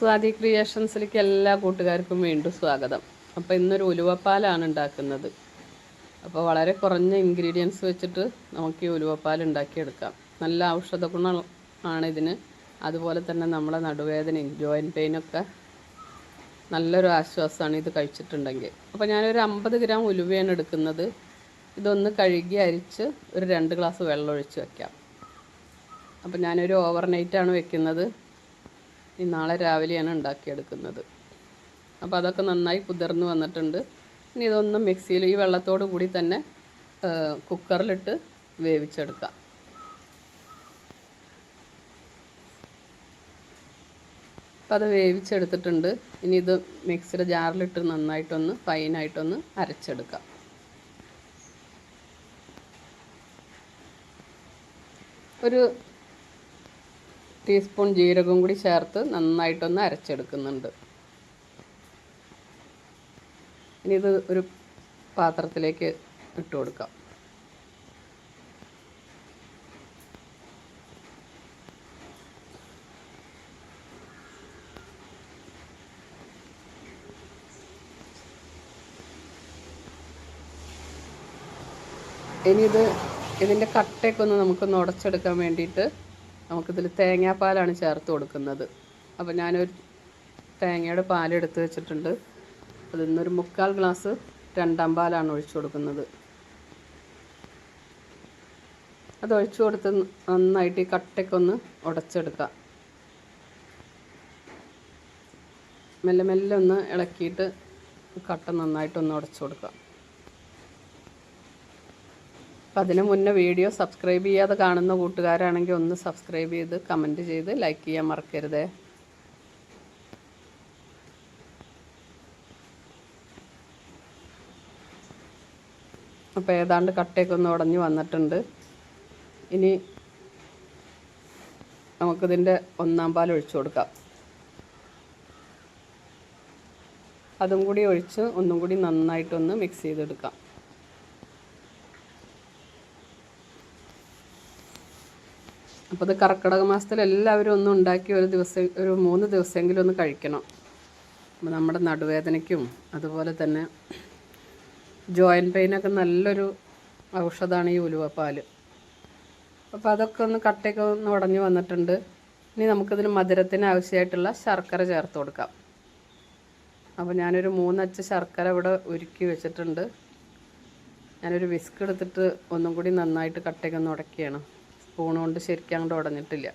സ്വാതി ക്രിയേഷൻസിലേക്ക് എല്ലാ കൂട്ടുകാർക്കും വീണ്ടും സ്വാഗതം. അപ്പോൾ ഇന്നൊരു ഉലുവപ്പാലാണ് ഉണ്ടാക്കുന്നത്. അപ്പോൾ വളരെ കുറഞ്ഞ ഇൻഗ്രീഡിയൻസ് വെച്ചിട്ട് നമുക്ക് ഈ ഉലുവപ്പാൽ ഉണ്ടാക്കിയെടുക്കാം. നല്ല ഔഷധ ഗുണം ആണ് ഇതിന്. അതുപോലെ തന്നെ നമ്മളെ നടുവേദനയും ജോയിന്റ് പെയിനൊക്കെ നല്ലൊരു ആശ്വാസമാണ് ഇത് കഴിച്ചിട്ടുണ്ടെങ്കിൽ. അപ്പോൾ ഞാനൊരു അമ്പത് ഗ്രാം ഉലുവയാണ് എടുക്കുന്നത്. ഇതൊന്ന് കഴുകി അരിച്ച് ഒരു രണ്ട് ഗ്ലാസ് വെള്ളം ഒഴിച്ച് വയ്ക്കാം അപ്പോൾ ഞാനൊരു ഓവർനൈറ്റാണ് വെക്കുന്നത്. നാളെ രാവിലെയാണ് ഉണ്ടാക്കിയെടുക്കുന്നത്. അപ്പോൾ അതൊക്കെ നന്നായി കുതിർന്ന് വന്നിട്ടുണ്ട്. ഇനി ഇതൊന്ന് മിക്സിയിൽ ഈ വെള്ളത്തോടു കൂടി തന്നെ കുക്കറിലിട്ട് വേവിച്ചെടുക്കാം. അപ്പോൾ അത് വേവിച്ചെടുത്തിട്ടുണ്ട്. ഇനി ഇത് മിക്സിയുടെ ജാറിലിട്ട് നന്നായിട്ടൊന്ന് ഫൈനായിട്ടൊന്ന് അരച്ചെടുക്കാം. ഒരു ടീസ്പൂൺ ജീരകം കൂടി ചേർത്ത് നന്നായിട്ടൊന്ന് അരച്ചെടുക്കുന്നുണ്ട്. ഇനി ഇത് ഒരു പാത്രത്തിലേക്ക് ഇട്ട് കൊടുക്കാം. ഇനി ഇത് ഇതിന്റെ കട്ടയൊക്കെ ഒന്ന് നമുക്കൊന്ന് ഉടച്ചെടുക്കാൻ വേണ്ടിയിട്ട് നമുക്കിതിൽ തേങ്ങാപ്പാലാണ് ചേർത്ത് കൊടുക്കുന്നത്. അപ്പോൾ ഞാനൊരു തേങ്ങയുടെ പാലെടുത്ത് വെച്ചിട്ടുണ്ട്. അതിൽ നിന്നൊരു മുക്കാൽ ഗ്ലാസ് രണ്ടാം പാലാണ് ഒഴിച്ചു കൊടുക്കുന്നത്. അത് ഒഴിച്ചു കൊടുത്ത് നന്നായിട്ട് ഈ കട്ടയ്ക്കൊന്ന് ഉടച്ചെടുക്കാം. മെല്ലെ മെല്ലെ ഒന്ന് ഇളക്കിയിട്ട് കട്ട നന്നായിട്ടൊന്ന് ഉടച്ചു കൊടുക്കാം. അപ്പം അതിന് മുന്നേ വീഡിയോ സബ്സ്ക്രൈബ് ചെയ്യാതെ കാണുന്ന കൂട്ടുകാരാണെങ്കിൽ ഒന്ന് സബ്സ്ക്രൈബ് ചെയ്ത് കമന്റ് ചെയ്ത് ലൈക്ക് ചെയ്യാൻ മറക്കരുതേ. അപ്പോൾ ഏതാണ്ട് കട്ടയൊക്കെ ഒന്ന് ഉടഞ്ഞ് വന്നിട്ടുണ്ട്. ഇനി നമുക്കിതിന്റെ ഒന്നാം പാൽ ഒഴിച്ചു കൊടുക്കാം. അതും കൂടി ഒഴിച്ച് ഒന്നും കൂടി നന്നായിട്ടൊന്ന് മിക്സ് ചെയ്തെടുക്കാം. അപ്പോൾ ഇത് കർക്കിടക മാസത്തിൽ എല്ലാവരും ഒന്നും ഉണ്ടാക്കി ഒരു ദിവസം ഒരു മൂന്ന് ദിവസമെങ്കിലും ഒന്ന് കഴിക്കണം. അപ്പോൾ നമ്മുടെ നടുവേദനയ്ക്കും അതുപോലെ തന്നെ ജോയിന്റ് പെയിനൊക്കെ നല്ലൊരു ഔഷധമാണ് ഈ ഉലുവപ്പാൽ അപ്പോൾ അതൊക്കെ ഒന്ന് കട്ടയൊക്കെ ഒന്ന് ഉടഞ്ഞു വന്നിട്ടുണ്ട്. ഇനി നമുക്കിതിന് മധുരത്തിന് ആവശ്യമായിട്ടുള്ള ശർക്കര ചേർത്ത് കൊടുക്കാം. അപ്പോൾ ഞാനൊരു മൂന്നച്ച് ശർക്കര ഇവിടെ ഉരുക്കി വെച്ചിട്ടുണ്ട്. ഞാനൊരു വിസ്ക് എടുത്തിട്ട് ഒന്നും കൂടി നന്നായിട്ട് കട്ടയൊക്കെ ഒന്ന് ഉടക്കുകയാണ് സ്പൂൺ കൊണ്ട് ശരിക്കും അങ്ങോട്ട് ഉടഞ്ഞിട്ടില്ല.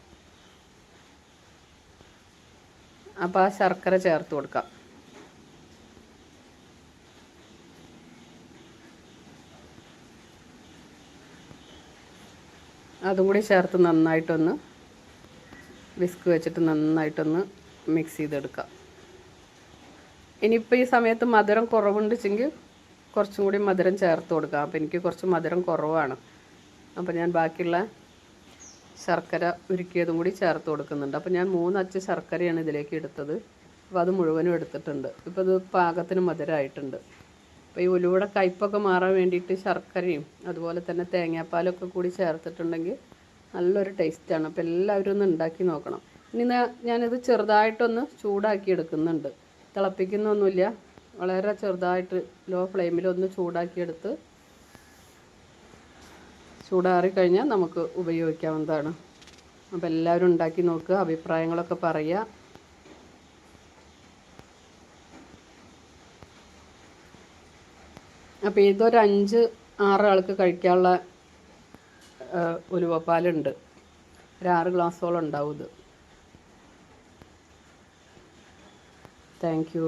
അപ്പോൾ ആ ശർക്കര ചേർത്ത് കൊടുക്കാം. അതും കൂടി ചേർത്ത് നന്നായിട്ടൊന്ന് വിസ്ക് വെച്ചിട്ട് നന്നായിട്ടൊന്ന് മിക്സ് ചെയ്തെടുക്കാം. ഇനിയിപ്പോൾ ഈ സമയത്ത് മധുരം കുറവുണ്ടെങ്കിൽ കുറച്ചും കൂടി മധുരം ചേർത്ത് കൊടുക്കാം. അപ്പോൾ എനിക്ക് കുറച്ച് മധുരം കുറവാണ്. അപ്പോൾ ഞാൻ ബാക്കിയുള്ള ശർക്കര ഉരുക്കിയതും കൂടി ചേർത്ത് കൊടുക്കുന്നുണ്ട്. അപ്പോൾ ഞാൻ മൂന്നച്ച് ശർക്കരയാണ് ഇതിലേക്ക് എടുത്തത്. അപ്പോൾ അത് മുഴുവനും എടുത്തിട്ടുണ്ട്. ഇപ്പോൾ ഇത് പാകത്തിന് മധുരമായിട്ടുണ്ട് അപ്പോൾ ഈ ഉലുവയുടെ കയ്പ്പൊക്കെ മാറാൻ വേണ്ടിയിട്ട് ശർക്കരയും അതുപോലെ തന്നെ തേങ്ങാപ്പാലൊക്കെ കൂടി ചേർത്തിട്ടുണ്ടെങ്കിൽ നല്ലൊരു ടേസ്റ്റാണ് അപ്പോൾ എല്ലാവരും ഒന്ന് ഉണ്ടാക്കി നോക്കണം. ഇനി ഞാനിത് ചെറുതായിട്ടൊന്ന് ചൂടാക്കി എടുക്കുന്നുണ്ട്. തിളപ്പിക്കുന്നൊന്നുമില്ല. വളരെ ചെറുതായിട്ട് ലോ ഫ്ലെയിമിലൊന്ന് ചൂടാക്കിയെടുത്ത് ചൂടാറി കഴിഞ്ഞാൽ നമുക്ക് ഉപയോഗിക്കാവുന്നതാണ്. അപ്പോൾ എല്ലാവരും ഉണ്ടാക്കി നോക്കുക അഭിപ്രായങ്ങളൊക്കെ പറയുക. അപ്പോൾ ഇതൊരു അഞ്ച് ആറ് ആൾക്ക് കഴിക്കാനുള്ള ഉലുവപ്പാലുണ്ട്. ഒരു ആറ് ഗ്ലാസ്സോളം ഉണ്ടാവും ഇത്. Thank you.